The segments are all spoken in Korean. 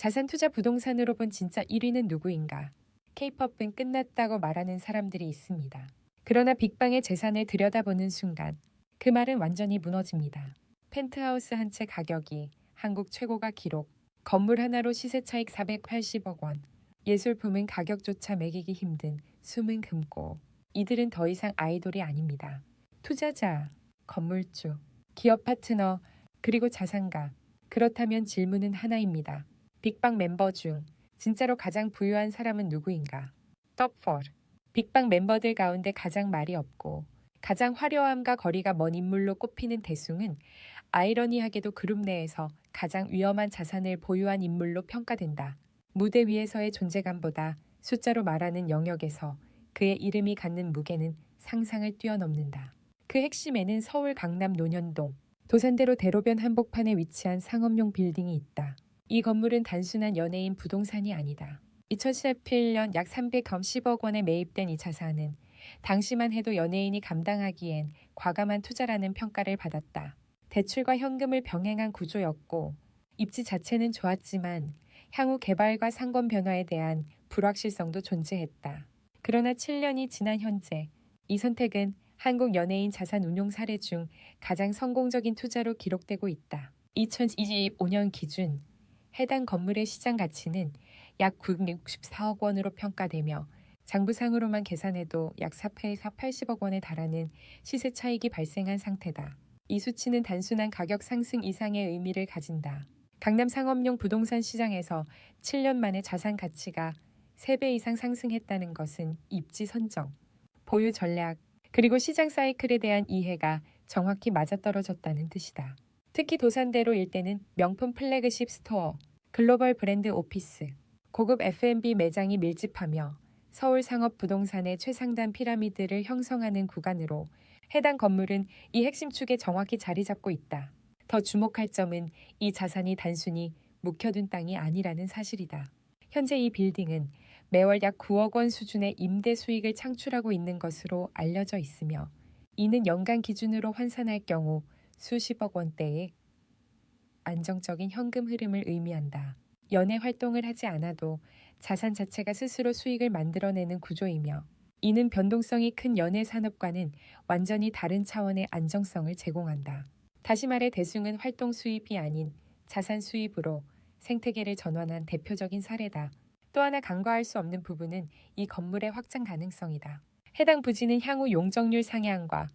자산 투자 부동산으로 본 진짜 1위는 누구인가? K-팝은 끝났다고 말하는 사람들이 있습니다. 그러나 빅방의 재산을 들여다보는 순간 그 말은 완전히 무너집니다. 펜트하우스 한 채 가격이 한국 최고가 기록, 건물 하나로 시세 차익 480억 원, 예술품은 가격조차 매기기 힘든 숨은 금고. 이들은 더 이상 아이돌이 아닙니다. 투자자, 건물주, 기업 파트너, 그리고 자산가. 그렇다면 질문은 하나입니다. 빅방 멤버 중 진짜로 가장 부유한 사람은 누구인가? 4. 빅방 멤버들 가운데 가장 말이 없고 가장 화려함과 거리가 먼 인물로 꼽히는 대숭은 아이러니하게도 그룹 내에서 가장 위험한 자산을 보유한 인물로 평가된다. 무대 위에서의 존재감보다 숫자로 말하는 영역에서 그의 이름이 갖는 무게는 상상을 뛰어넘는다. 그 핵심에는 서울 강남 논현동 도산대로 대로변 한복판에 위치한 상업용 빌딩이 있다. 이 건물은 단순한 연예인 부동산이 아니다. 2017년 약 310억 원에 매입된 이 자산은 당시만 해도 연예인이 감당하기엔 과감한 투자라는 평가를 받았다. 대출과 현금을 병행한 구조였고 입지 자체는 좋았지만 향후 개발과 상권 변화에 대한 불확실성도 존재했다. 그러나 7년이 지난 현재 이 선택은 한국 연예인 자산 운용 사례 중 가장 성공적인 투자로 기록되고 있다. 2025년 기준 해당 건물의 시장 가치는 약 964억 원으로 평가되며 장부상으로만 계산해도 약 480억 원에 달하는 시세 차익이 발생한 상태다. 이 수치는 단순한 가격 상승 이상의 의미를 가진다. 강남 상업용 부동산 시장에서 7년 만에 자산 가치가 3배 이상 상승했다는 것은 입지 선정, 보유 전략, 그리고 시장 사이클에 대한 이해가 정확히 맞아떨어졌다는 뜻이다. 특히 도산대로 일대는 명품 플래그십 스토어, 글로벌 브랜드 오피스, 고급 F&B 매장이 밀집하며 서울 상업 부동산의 최상단 피라미드를 형성하는 구간으로 해당 건물은 이 핵심 축에 정확히 자리 잡고 있다. 더 주목할 점은 이 자산이 단순히 묵혀둔 땅이 아니라는 사실이다. 현재 이 빌딩은 매월 약 9억 원 수준의 임대 수익을 창출하고 있는 것으로 알려져 있으며 이는 연간 기준으로 환산할 경우 수십억 원대의 안정적인 현금 흐름을 의미한다. 연애 활동을 하지 않아도 자산 자체가 스스로 수익을 만들어내는 구조이며 이는 변동성이 큰 연애 산업과는 완전히 다른 차원의 안정성을 제공한다. 다시 말해 대승은 활동 수입이 아닌 자산 수입으로 생태계를 전환한 대표적인 사례다. 또 하나 간과할 수 없는 부분은 이 건물의 확장 가능성이다. 해당 부지는 향후 용적률 상향과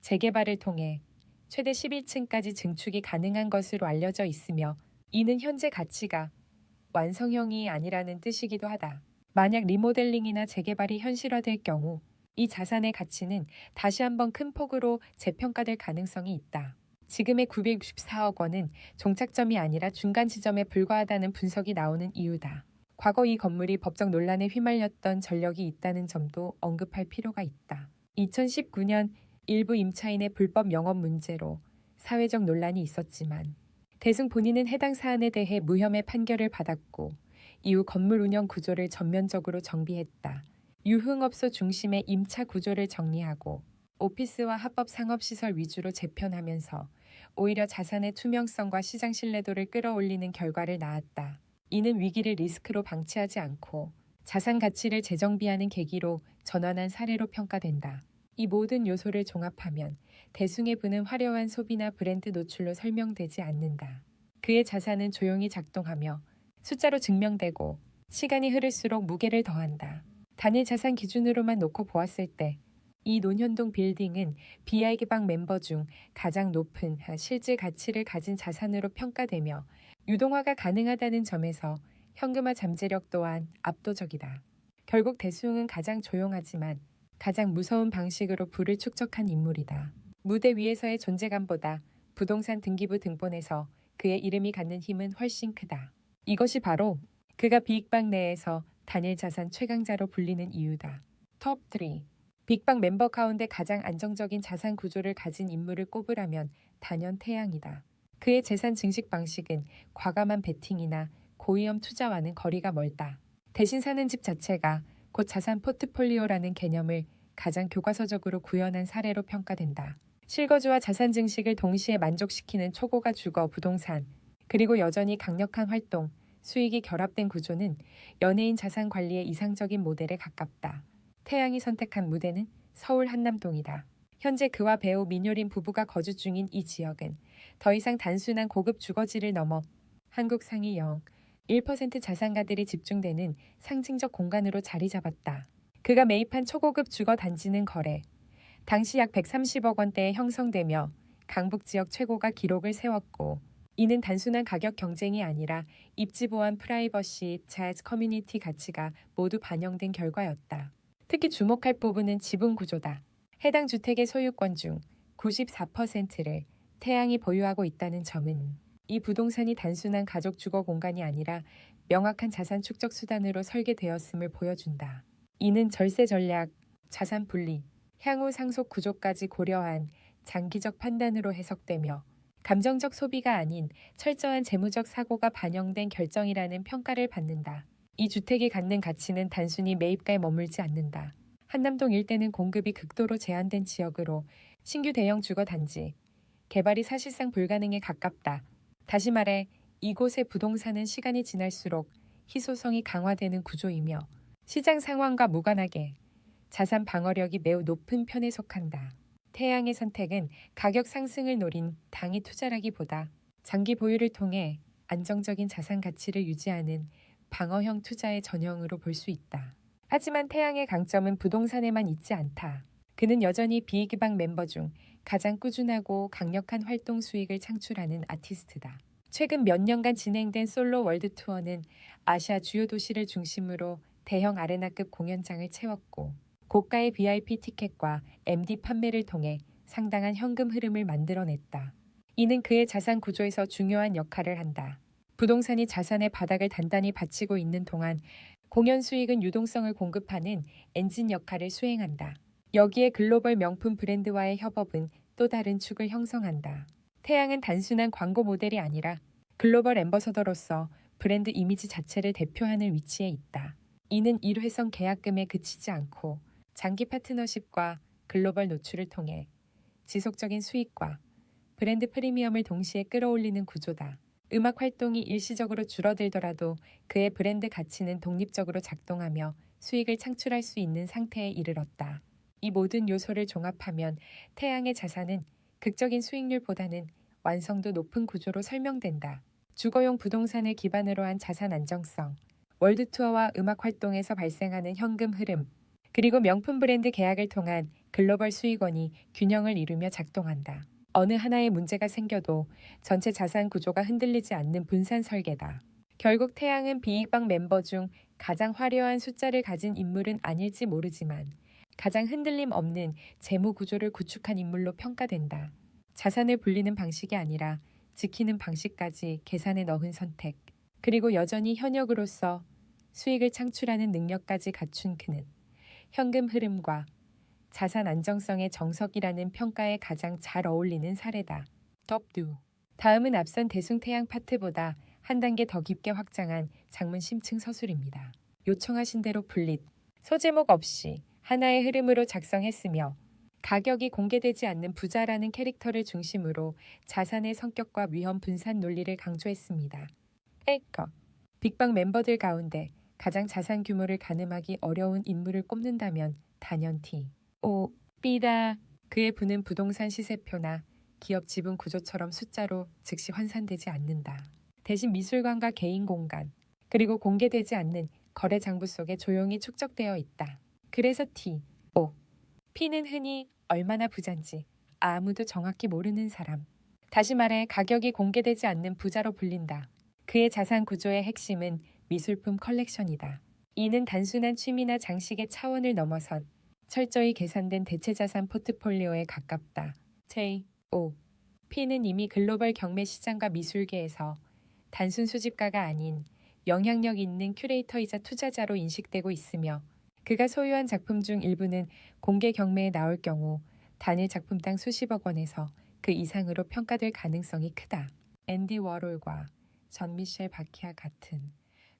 재개발을 통해 최대 11층까지 증축이 가능한 것으로 알려져 있으며 이는 현재 가치가 완성형이 아니라는 뜻이기도 하다. 만약 리모델링이나 재개발이 현실화될 경우 이 자산의 가치는 다시 한번 큰 폭으로 재평가될 가능성이 있다. 지금의 964억 원은 종착점이 아니라 중간 지점에 불과하다는 분석이 나오는 이유다. 과거 이 건물이 법적 논란에 휘말렸던 전력이 있다는 점도 언급할 필요가 있다. 2019년 일부 임차인의 불법 영업 문제로 사회적 논란이 있었지만 대승 본인은 해당 사안에 대해 무혐의 판결을 받았고 이후 건물 운영 구조를 전면적으로 정비했다. 유흥업소 중심의 임차 구조를 정리하고 오피스와 합법 상업시설 위주로 재편하면서 오히려 자산의 투명성과 시장 신뢰도를 끌어올리는 결과를 낳았다. 이는 위기를 리스크로 방치하지 않고 자산 가치를 재정비하는 계기로 전환한 사례로 평가된다. 이 모든 요소를 종합하면 대숭의 부는 화려한 소비나 브랜드 노출로 설명되지 않는다. 그의 자산은 조용히 작동하며 숫자로 증명되고 시간이 흐를수록 무게를 더한다. 단일 자산 기준으로만 놓고 보았을 때 이 논현동 빌딩은 BI 개방 멤버 중 가장 높은 실질 가치를 가진 자산으로 평가되며 유동화가 가능하다는 점에서 현금화 잠재력 또한 압도적이다. 결국 대수웅은 가장 조용하지만 가장 무서운 방식으로 부를 축적한 인물이다. 무대 위에서의 존재감보다 부동산 등기부 등본에서 그의 이름이 갖는 힘은 훨씬 크다. 이것이 바로 그가 빅방 내에서 단일 자산 최강자로 불리는 이유다. 톱 3. 빅방 멤버 가운데 가장 안정적인 자산 구조를 가진 인물을 꼽으라면 단연 태양이다. 그의 재산 증식 방식은 과감한 베팅이나 고위험 투자와는 거리가 멀다. 대신 사는 집 자체가 곧 자산 포트폴리오라는 개념을 가장 교과서적으로 구현한 사례로 평가된다. 실거주와 자산 증식을 동시에 만족시키는 초고가 주거 부동산, 그리고 여전히 강력한 활동, 수익이 결합된 구조는 연예인 자산 관리의 이상적인 모델에 가깝다. 태양이 선택한 무대는 서울 한남동이다. 현재 그와 배우 민효린 부부가 거주 중인 이 지역은 더 이상 단순한 고급 주거지를 넘어 한국 상위 영 1% 자산가들이 집중되는 상징적 공간으로 자리 잡았다. 그가 매입한 초고급 주거 단지는 거래. 당시 약 130억 원대에 형성되며 강북 지역 최고가 기록을 세웠고 이는 단순한 가격 경쟁이 아니라 입지 보안 프라이버시, 재즈 커뮤니티 가치가 모두 반영된 결과였다. 특히 주목할 부분은 지분 구조다. 해당 주택의 소유권 중 94%를 태양이 보유하고 있다는 점은 이 부동산이 단순한 가족 주거 공간이 아니라 명확한 자산 축적 수단으로 설계되었음을 보여준다. 이는 절세 전략, 자산 분리, 향후 상속 구조까지 고려한 장기적 판단으로 해석되며 감정적 소비가 아닌 철저한 재무적 사고가 반영된 결정이라는 평가를 받는다. 이 주택이 갖는 가치는 단순히 매입가에 머물지 않는다. 한남동 일대는 공급이 극도로 제한된 지역으로 신규 대형 주거 단지, 개발이 사실상 불가능에 가깝다. 다시 말해 이곳의 부동산은 시간이 지날수록 희소성이 강화되는 구조이며 시장 상황과 무관하게 자산 방어력이 매우 높은 편에 속한다. 태양의 선택은 가격 상승을 노린 당위 투자라기보다 장기 보유를 통해 안정적인 자산 가치를 유지하는 방어형 투자의 전형으로 볼 수 있다. 하지만 태양의 강점은 부동산에만 있지 않다. 그는 여전히 비기방 멤버 중 가장 꾸준하고 강력한 활동 수익을 창출하는 아티스트다. 최근 몇 년간 진행된 솔로 월드 투어는 아시아 주요 도시를 중심으로 대형 아레나급 공연장을 채웠고 고가의 VIP 티켓과 MD 판매를 통해 상당한 현금 흐름을 만들어냈다. 이는 그의 자산 구조에서 중요한 역할을 한다. 부동산이 자산의 바닥을 단단히 받치고 있는 동안 공연 수익은 유동성을 공급하는 엔진 역할을 수행한다. 여기에 글로벌 명품 브랜드와의 협업은 또 다른 축을 형성한다. 태양은 단순한 광고 모델이 아니라 글로벌 엠버서더로서 브랜드 이미지 자체를 대표하는 위치에 있다. 이는 일회성 계약금에 그치지 않고 장기 파트너십과 글로벌 노출을 통해 지속적인 수익과 브랜드 프리미엄을 동시에 끌어올리는 구조다. 음악 활동이 일시적으로 줄어들더라도 그의 브랜드 가치는 독립적으로 작동하며 수익을 창출할 수 있는 상태에 이르렀다. 이 모든 요소를 종합하면 태양의 자산은 극적인 수익률보다는 완성도 높은 구조로 설명된다. 주거용 부동산을 기반으로 한 자산 안정성, 월드 투어와 음악 활동에서 발생하는 현금 흐름, 그리고 명품 브랜드 계약을 통한 글로벌 수익원이 균형을 이루며 작동한다. 어느 하나의 문제가 생겨도 전체 자산 구조가 흔들리지 않는 분산 설계다. 결국 태양은 비익방 멤버 중 가장 화려한 숫자를 가진 인물은 아닐지 모르지만 가장 흔들림 없는 재무 구조를 구축한 인물로 평가된다. 자산을 불리는 방식이 아니라 지키는 방식까지 계산에 넣은 선택. 그리고 여전히 현역으로서 수익을 창출하는 능력까지 갖춘 그는 현금 흐름과 자산 안정성의 정석이라는 평가에 가장 잘 어울리는 사례다. 덥두. 다음은 앞선 대숭태양 파트보다 한 단계 더 깊게 확장한 장문 심층 서술입니다. 요청하신 대로 분릿, 소제목 없이 하나의 흐름으로 작성했으며 가격이 공개되지 않는 부자라는 캐릭터를 중심으로 자산의 성격과 위험 분산 논리를 강조했습니다. 에커 빅방 멤버들 가운데 가장 자산 규모를 가늠하기 어려운 인물을 꼽는다면 단연티. 오, 삐다. 그의 부는 부동산 시세표나 기업 지분 구조처럼 숫자로 즉시 환산되지 않는다. 대신 미술관과 개인 공간, 그리고 공개되지 않는 거래 장부 속에 조용히 축적되어 있다. 그래서 T, O. P는 흔히 얼마나 부잔지 아무도 정확히 모르는 사람. 다시 말해 가격이 공개되지 않는 부자로 불린다. 그의 자산 구조의 핵심은 미술품 컬렉션이다. 이는 단순한 취미나 장식의 차원을 넘어선 철저히 계산된 대체 자산 포트폴리오에 가깝다. J.O. P는 이미 글로벌 경매 시장과 미술계에서 단순 수집가가 아닌 영향력 있는 큐레이터이자 투자자로 인식되고 있으며 그가 소유한 작품 중 일부는 공개 경매에 나올 경우 단일 작품당 수십억 원에서 그 이상으로 평가될 가능성이 크다. 앤디 워롤과 전 미셸 바키아 같은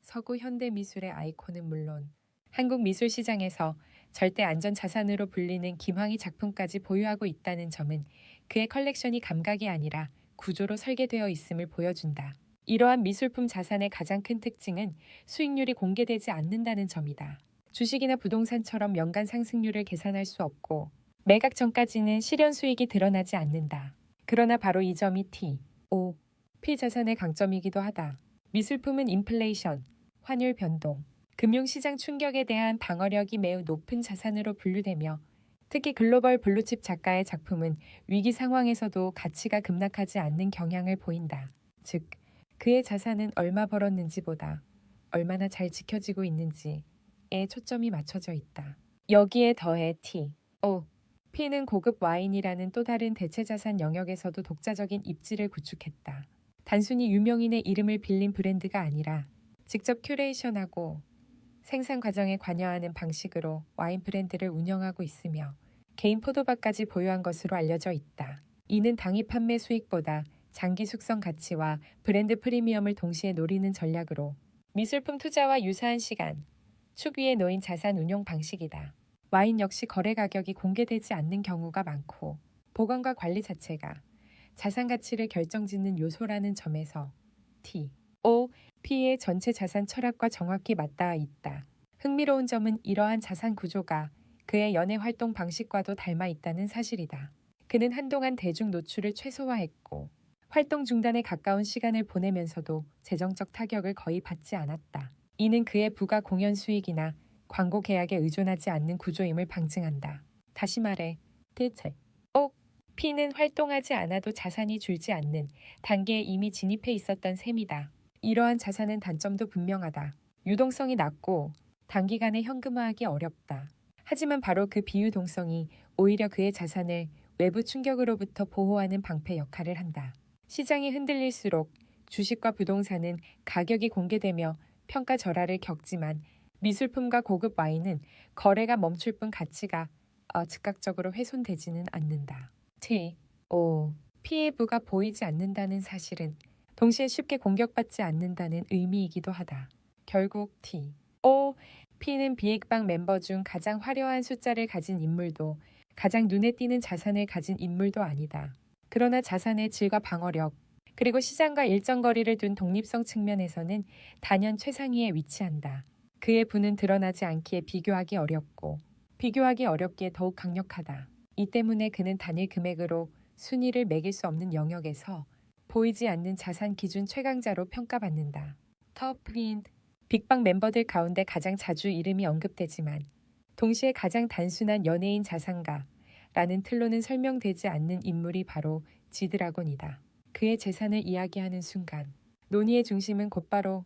서구 현대 미술의 아이콘은 물론 한국 미술 시장에서 절대 안전 자산으로 불리는 김황희 작품까지 보유하고 있다는 점은 그의 컬렉션이 감각이 아니라 구조로 설계되어 있음을 보여준다. 이러한 미술품 자산의 가장 큰 특징은 수익률이 공개되지 않는다는 점이다. 주식이나 부동산처럼 연간 상승률을 계산할 수 없고 매각 전까지는 실현 수익이 드러나지 않는다. 그러나 바로 이 점이 T, O, P 자산의 강점이기도 하다. 미술품은 인플레이션, 환율 변동, 금융시장 충격에 대한 방어력이 매우 높은 자산으로 분류되며 특히 글로벌 블루칩 작가의 작품은 위기 상황에서도 가치가 급락하지 않는 경향을 보인다. 즉, 그의 자산은 얼마 벌었는지보다 얼마나 잘 지켜지고 있는지 에 초점이 맞춰져 있다. 여기에 더해 T, O, P는 고급 와인이라는 또 다른 대체 자산 영역에서도 독자적인 입지를 구축했다. 단순히 유명인의 이름을 빌린 브랜드가 아니라 직접 큐레이션하고 생산 과정에 관여하는 방식으로 와인 브랜드를 운영하고 있으며 개인 포도밭까지 보유한 것으로 알려져 있다. 이는 당일 판매 수익보다 장기 숙성 가치와 브랜드 프리미엄을 동시에 노리는 전략으로 미술품 투자와 유사한 시간, 축 위에 놓인 자산 운용 방식이다. 와인 역시 거래 가격이 공개되지 않는 경우가 많고 보관과 관리 자체가 자산 가치를 결정짓는 요소라는 점에서 T, O, P의 전체 자산 철학과 정확히 맞닿아 있다. 흥미로운 점은 이러한 자산 구조가 그의 연애 활동 방식과도 닮아 있다는 사실이다. 그는 한동안 대중 노출을 최소화했고 활동 중단에 가까운 시간을 보내면서도 재정적 타격을 거의 받지 않았다. 이는 그의 부가 공연 수익이나 광고 계약에 의존하지 않는 구조임을 방증한다. 다시 말해, 대체 O, P는 활동하지 않아도 자산이 줄지 않는 단계에 이미 진입해 있었던 셈이다. 이러한 자산은 단점도 분명하다. 유동성이 낮고 단기간에 현금화하기 어렵다. 하지만 바로 그 비유동성이 오히려 그의 자산을 외부 충격으로부터 보호하는 방패 역할을 한다. 시장이 흔들릴수록 주식과 부동산은 가격이 공개되며 평가 절하를 겪지만 미술품과 고급 와인은 거래가 멈출 뿐 가치가 어, 즉각적으로 훼손되지는 않는다. T, O, 피해 부가 보이지 않는다는 사실은 동시에 쉽게 공격받지 않는다는 의미이기도 하다. 결국 T, O, P는 비핵방 멤버 중 가장 화려한 숫자를 가진 인물도 가장 눈에 띄는 자산을 가진 인물도 아니다. 그러나 자산의 질과 방어력, 그리고 시장과 일정 거리를 둔 독립성 측면에서는 단연 최상위에 위치한다. 그의 부는 드러나지 않기에 비교하기 어렵고 비교하기 어렵기에 더욱 강력하다. 이 때문에 그는 단일 금액으로 순위를 매길 수 없는 영역에서 보이지 않는 자산 기준 최강자로 평가받는다. 터프린드 빅방 멤버들 가운데 가장 자주 이름이 언급되지만 동시에 가장 단순한 연예인 자산가라는 틀로는 설명되지 않는 인물이 바로 지드라곤이다. 그의 재산을 이야기하는 순간 논의의 중심은 곧바로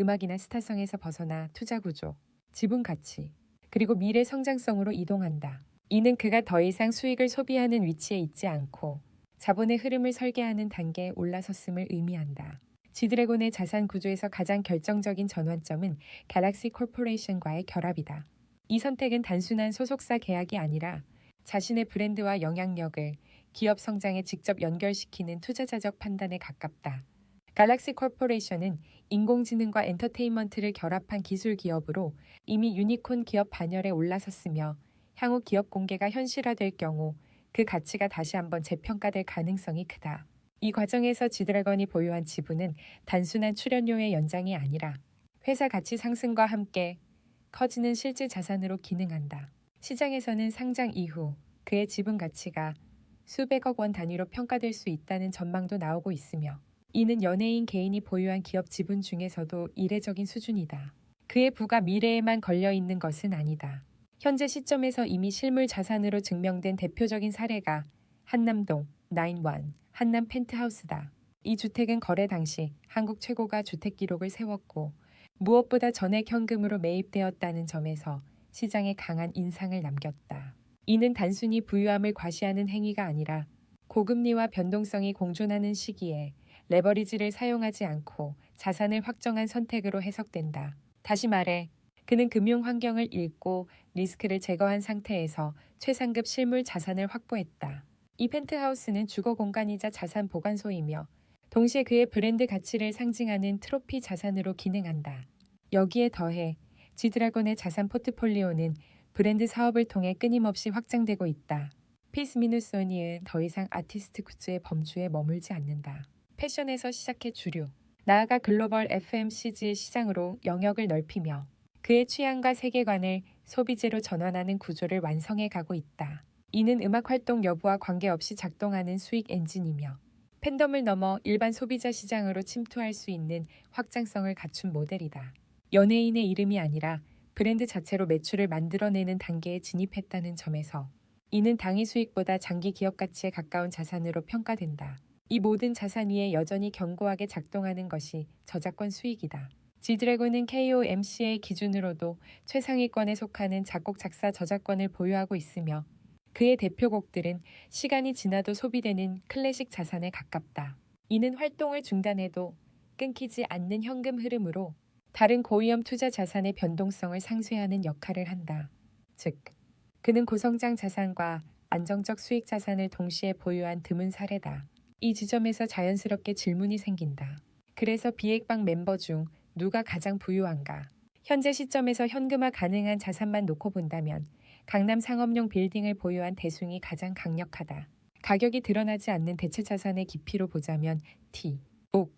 음악이나 스타성에서 벗어나 투자 구조, 지분 가치, 그리고 미래 성장성으로 이동한다. 이는 그가 더 이상 수익을 소비하는 위치에 있지 않고 자본의 흐름을 설계하는 단계에 올라섰음을 의미한다. 지드래곤의 자산 구조에서 가장 결정적인 전환점은 갤럭시 콜포레이션과의 결합이다. 이 선택은 단순한 소속사 계약이 아니라 자신의 브랜드와 영향력을 기업 성장에 직접 연결시키는 투자자적 판단에 가깝다. 갈락시 콜포레이션은 인공지능과 엔터테인먼트를 결합한 기술 기업으로 이미 유니콘 기업 반열에 올라섰으며 향후 기업 공개가 현실화될 경우 그 가치가 다시 한번 재평가될 가능성이 크다. 이 과정에서 지드래건이 보유한 지분은 단순한 출연료의 연장이 아니라 회사 가치 상승과 함께 커지는 실질 자산으로 기능한다. 시장에서는 상장 이후 그의 지분 가치가 수백억 원 단위로 평가될 수 있다는 전망도 나오고 있으며 이는 연예인 개인이 보유한 기업 지분 중에서도 이례적인 수준이다. 그의 부가 미래에만 걸려 있는 것은 아니다. 현재 시점에서 이미 실물 자산으로 증명된 대표적인 사례가 한남동, 나인원, 한남 펜트하우스다. 이 주택은 거래 당시 한국 최고가 주택 기록을 세웠고 무엇보다 전액 현금으로 매입되었다는 점에서 시장에 강한 인상을 남겼다. 이는 단순히 부유함을 과시하는 행위가 아니라 고금리와 변동성이 공존하는 시기에 레버리지를 사용하지 않고 자산을 확정한 선택으로 해석된다. 다시 말해, 그는 금융 환경을 읽고 리스크를 제거한 상태에서 최상급 실물 자산을 확보했다. 이 펜트하우스는 주거 공간이자 자산 보관소이며 동시에 그의 브랜드 가치를 상징하는 트로피 자산으로 기능한다. 여기에 더해 지드래곤의 자산 포트폴리오는 브랜드 사업을 통해 끊임없이 확장되고 있다. 피스 미누소니은 더 이상 아티스트 굿즈의 범주에 머물지 않는다. 패션에서 시작해 주류, 나아가 글로벌 FMCG 시장으로 영역을 넓히며 그의 취향과 세계관을 소비재로 전환하는 구조를 완성해 가고 있다. 이는 음악 활동 여부와 관계없이 작동하는 수익 엔진이며 팬덤을 넘어 일반 소비자 시장으로 침투할 수 있는 확장성을 갖춘 모델이다. 연예인의 이름이 아니라 브랜드 자체로 매출을 만들어내는 단계에 진입했다는 점에서 이는 당위 수익보다 장기 기업 가치에 가까운 자산으로 평가된다. 이 모든 자산 위에 여전히 견고하게 작동하는 것이 저작권 수익이다. 지드래곤은 KOMC의 기준으로도 최상위권에 속하는 작곡 작사 저작권을 보유하고 있으며 그의 대표곡들은 시간이 지나도 소비되는 클래식 자산에 가깝다. 이는 활동을 중단해도 끊기지 않는 현금 흐름으로 다른 고위험 투자 자산의 변동성을 상쇄하는 역할을 한다. 즉, 그는 고성장 자산과 안정적 수익 자산을 동시에 보유한 드문 사례다. 이 지점에서 자연스럽게 질문이 생긴다. 그래서 비액방 멤버 중 누가 가장 부유한가? 현재 시점에서 현금화 가능한 자산만 놓고 본다면 강남 상업용 빌딩을 보유한 대숭이 가장 강력하다. 가격이 드러나지 않는 대체 자산의 깊이로 보자면 T, 옥,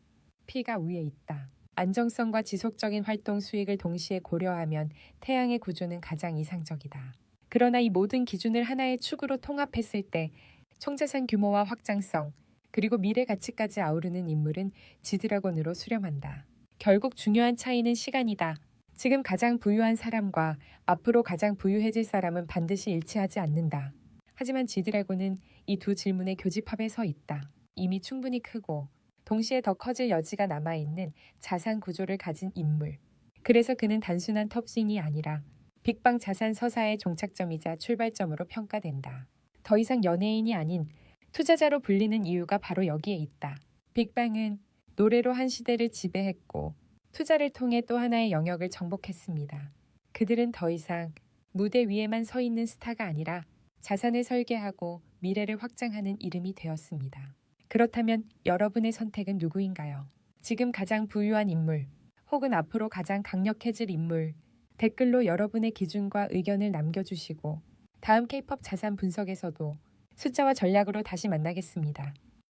P가 위에 있다. 안정성과 지속적인 활동 수익을 동시에 고려하면 태양의 구조는 가장 이상적이다. 그러나 이 모든 기준을 하나의 축으로 통합했을 때 총자산 규모와 확장성, 그리고 미래 가치까지 아우르는 인물은 지드래곤으로 수렴한다. 결국 중요한 차이는 시간이다. 지금 가장 부유한 사람과 앞으로 가장 부유해질 사람은 반드시 일치하지 않는다. 하지만 지드래곤은 이 두 질문의 교집합에 서 있다. 이미 충분히 크고 동시에 더 커질 여지가 남아있는 자산 구조를 가진 인물. 그래서 그는 단순한 톱싱이 아니라 빅방 자산 서사의 종착점이자 출발점으로 평가된다. 더 이상 연예인이 아닌 투자자로 불리는 이유가 바로 여기에 있다. 빅방은 노래로 한 시대를 지배했고 투자를 통해 또 하나의 영역을 정복했습니다. 그들은 더 이상 무대 위에만 서 있는 스타가 아니라 자산을 설계하고 미래를 확장하는 이름이 되었습니다. 그렇다면 여러분의 선택은 누구인가요? 지금 가장 부유한 인물, 혹은 앞으로 가장 강력해질 인물, 댓글로 여러분의 기준과 의견을 남겨주시고 다음 K-팝 자산 분석에서도 숫자와 전략으로 다시 만나겠습니다.